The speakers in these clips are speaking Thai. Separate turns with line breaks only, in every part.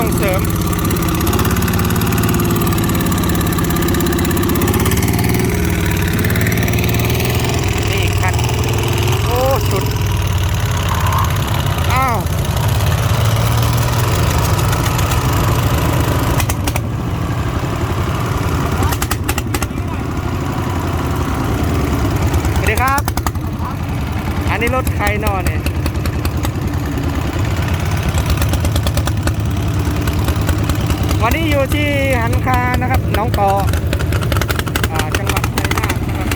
่งเสริมนี่คันโอ้สุด อ้าว สวัสดีครับ อันนี้รถใครนอนเนี่ย วันนี้อยู่ที่หันคานะครับน้องกออ่าจังหวัดชัยนาทนะครับ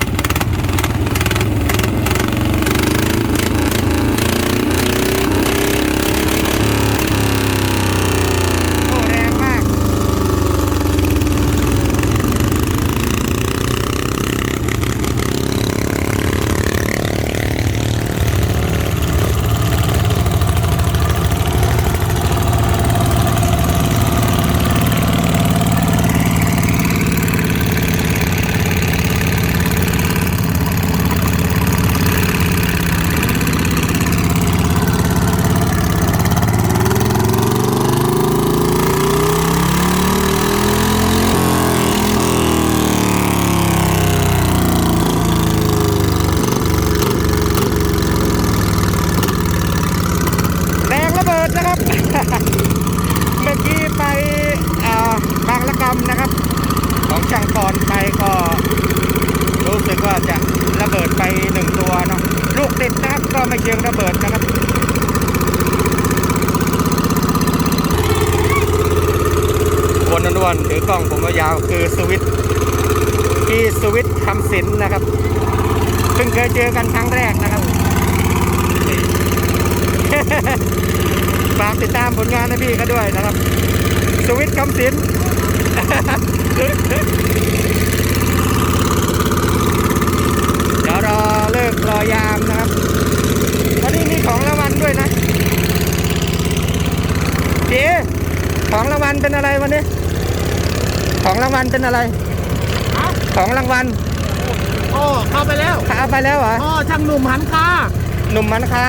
โอ้แรงมาก แรงระเบิดนะครับ เมื่อกี้ไปอ่าบางละกำนะครับ ของช่างกรไปก็ รู้สึกว่าจะระเบิดไปหนึ่งตัวเนาะลูกติดนะครับ ก็ไม่เชิงระเบิดนะครับคนอ้วนๆถือกล้องผมยาวคือสวิตพี่สวิตคำสินนะครับเพิ่งเคยเจอกันครั้งแรกนะครับฝากติดตามผลงานให้พี่เขาด้วยนะครับ สวิตคำสิน เดี๋ยวรอเลิกรอยามนะครับ วันนี้มีของรางวัลด้วยนะเจ๊ของรางวัลเป็นอะไร วันนี้ ของรางวัลเป็นอะไร ของรางวัล
โอ้เข้าไปแล้ว
เอาไปแล้วเหรอ
อ๋อช่างหนุ่มหันคา
หนุ่มมันคา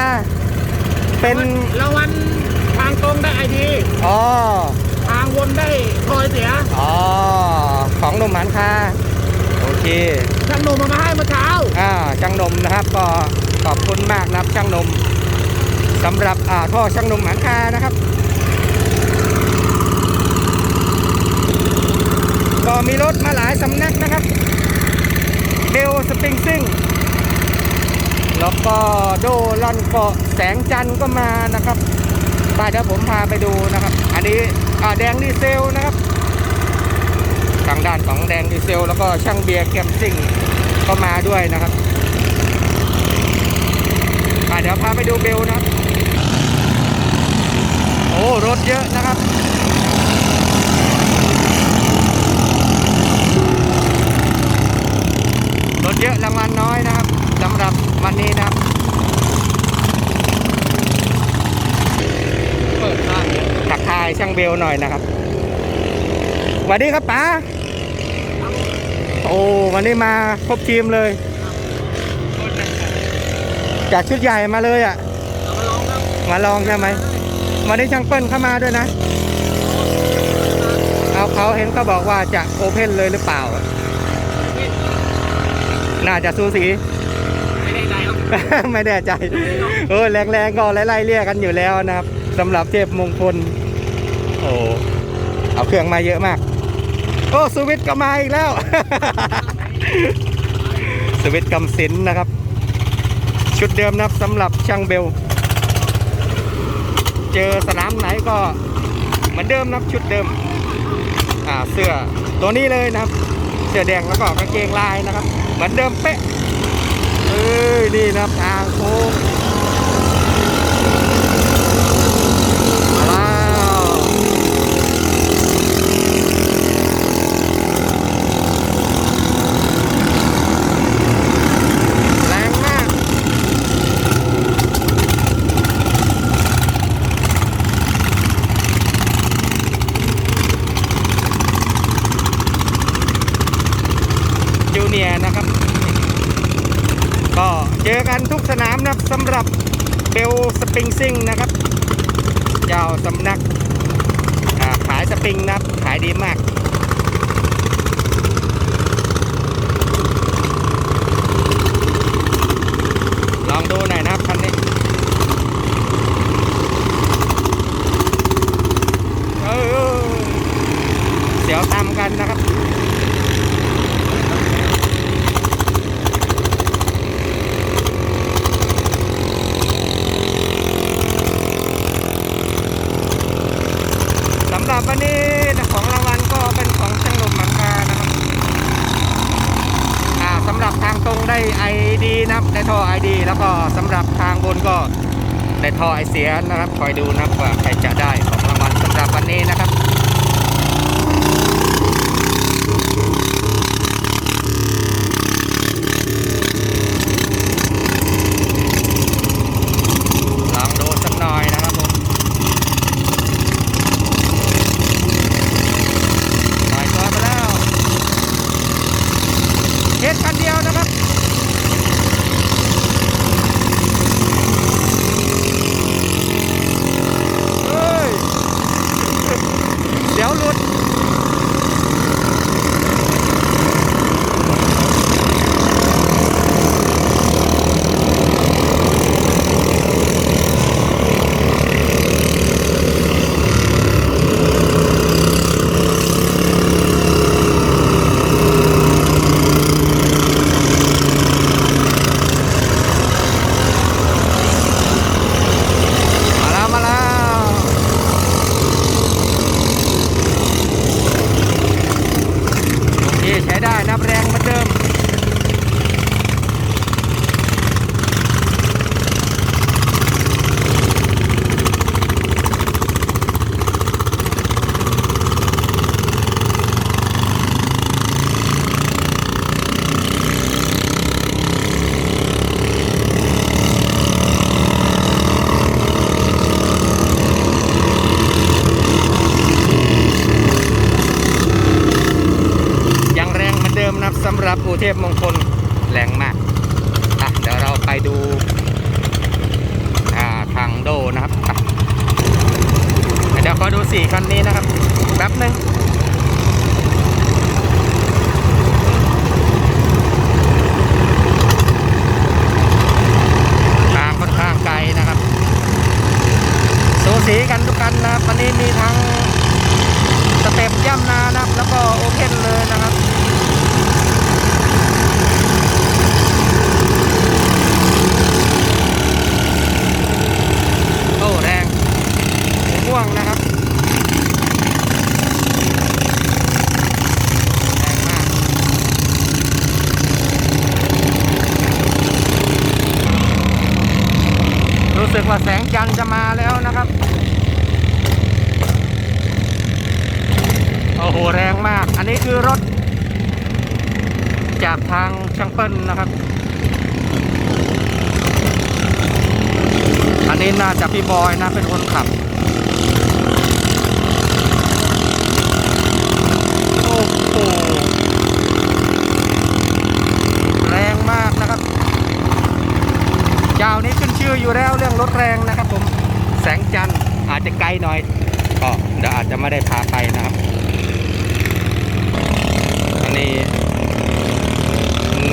เป็น
รางวัลทางตรงได้ไอดี
อ๋อ
ทางวนได้คอยเสีย
อ๋อของหนุ่มมันคาโอเค
ช่างหนุ่มเอามาให้เมื่อเช้า
อ่าช่างนมนะครับก็ขอบคุณมากนะครับช่างนมสำหรับอ่าท่อช่างนมหางคานะครับ ก็มีรถมาหลายสำนักนะครับเบลสปริงซิ่งแล้วก็โดลอนเกาะแสงจันทร์ก็มานะครับไปเดี๋ยวผมพาไปดูนะครับ อันนี้อ่าแดงดีเซลนะครับทางด้านของแดงดีเซล แล้วก็ช่างเบียร์แกมซิ่งก็มาด้วยนะครับอ่เดี๋ยวพาไปดูเบลนะครับโอ้รถเยอะนะครับ รถเยอะรางวัลน้อยนะครับสำหรับวันนี้นะครับ
เปิดได้
ทักทายช่าง เบลหน่อยนะครับสวัสดีครับป๋าโอ้วันนี้มาครบทีมเลย จากชุดใหญ่มาเลยอะ
เอามาลองครับ
มาลองใช่ไหมวันนี้ช่างเปิ้ลเข้ามาด้วยนะ เอาเขาเห็นเขาบอกว่าจะโอเพนเลยหรือเปล่า น่าจะสูสี
ไม่ได้ใจครับ
ไม่แน่ใจเออแรงๆก็ไล่ๆเรียกกันอยู่แล้วนะครับสำหรับเทพมงคล โอ้เอาเครื่องมาเยอะมาก โอ้สวิตก็มาอีกแล้ว สวิตกำสินนะครับ ชุดเดิมนะครับสำหรับช่างเบล เจอสนามไหนก็เหมือนเดิมนะครับชุดเดิม อ่าเสื้อตัวนี้เลยนะครับ เสื้อแดงแล้วก็กางเกงลายนะครับ เหมือนเดิมเป๊ะเอ้ยนี่นะครับทางโค้งมาแล้วแรงมาก จูเนียร์นะครับ ก็เจอกันทุกส นะครับสำหรับเบลสปริงซิ่งนะครับเจ้าสำนักขายสปริงนะครับขายดีมากลองดูหน่อยนะครับคันนี้ เออเสียวตามกันนะครับ หรับวันนี้ของรางวัลก็เป็นของช่างหนุ่มหมังคานะครับอ่าสำหรับทางตรงได้ ID นะครับได้ท่อ ID แล้วก็สำหรับทางบนก็ ในท่อไอเสียนะครับ คอยดูนะครับว่าใครจะได้ของรางวัลสำหรับวันนี้นะครับ ลองดูสักหน่อยนะครับผมปล่อยตัวไปแล้วเทสคันเดียวนะครับ เฮ้ย เดี๋ยวหลุด มาแล้ว มาแล้ว โอเค ใช้ได้นับแรงเหมือนเดิม ยังแรงเหมือนเดิมนะครับสำหรับอูเท พมงคลแรงมากอะเดี๋ยวเราไปดูอ่าทางโดนะครับ เดี๋ยวขอดูสี่คันนี้นะครับแป๊บหนึ่งทางค่อนข้างไกลนะครับสูสีกันทุกคันนะครับวันนี้มีทั้ง สเต็ปย่ำนานะครับ แล้วก็โอเพนเลยนะครับ โอ้ แรงม่วงนะครับ แรงมาก รู้สึกว่าแสงจันทร์จะมาแล้วนะครับ โอ้โห แรงมาก อั นี้คือรถ จากทางช่างเปิ้ลนะครับ อันนี้น่าจะพี่บอยนะเป็นคนขับ โอ้โหแรงมากนะครับเจ้านี้ขึ้นชื่ออยู่แล้วเรื่องรถแรงนะครับผม แสงจันทร์อาจจะไกลหน่อย ก็เดี๋ยวอาจจะไม่ได้พาไปนะครับ นนี้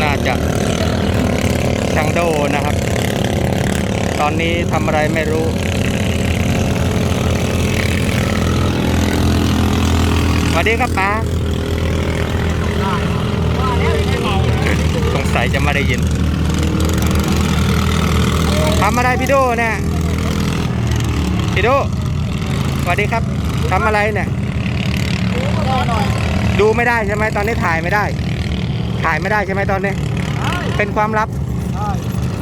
น่าจะช่างโดนะครับ ตอนนี้ทำอะไรไม่รู้ สวัสดีครับป้าสงสัยจะไม่ได้ยินทำอะไรพี่โดเนี่ยพี่โดสวัสดีครับทำอะไรเนี่ย ดูไม่ได้ใช่ไหมตอนนี้ถ่ายไม่ได้ ถ่ายไม่ได้ใช่ไหมตอนนี้ เป็นความลับ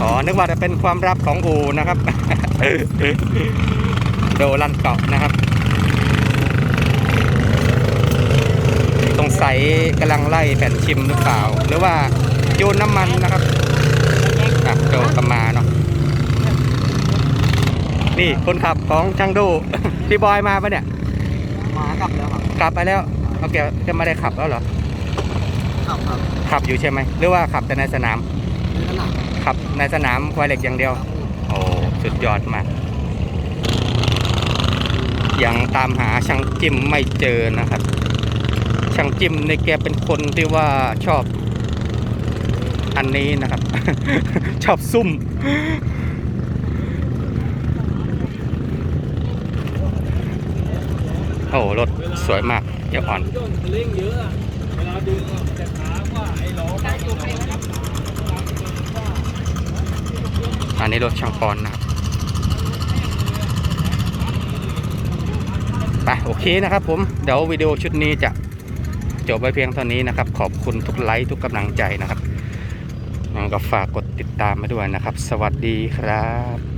อ๋อนึกว่าจะเป็นความลับของอูนะครับ โดลันเกาะนะครับ ตรงใสยกำลังไล่แผ่นชิมหรือเปล่า หรือว่าโยนน้ำมันนะครับอะโดกลับมาเนาะนี่คนขับของช่างดูพี่บอยมาปะเนี่ย
มากลับแล้วครับ
กลับไปแล้ว เอาแกจะไม่ได้ขับแล้วเหรอ
ขับครับ
ขับอยู่ใช่ไหม หรือว่าขับแต่ในสนาม
นี่ขนาด
ขับในสนามควายเหล็กอย่างเดียว โอ้สุดยอดมาก ยังตามหาช่างจิ้มไม่เจอนะครับ ช่างจิ้มในแกเป็นคนที่ว่าชอบอันนี้นะครับ ชอบซุ่ม โอ้รถสวยมาก เดี๋ยวอ่อน
เร่งเยอะเวลาดึงจะถามว่าไอ้ล้อการจุดไปแล้ว
อันนี้รถช่างปอนนะครับไปโอเคนะครับผม เดี๋ยววิดีโอชุดนี้จะจบไปเพียงเท่านี้นะครับ ขอบคุณทุกไลค์ทุกกำลังใจนะครับก็ฝากกดติดตามมาด้วยนะครับ สวัสดีครับ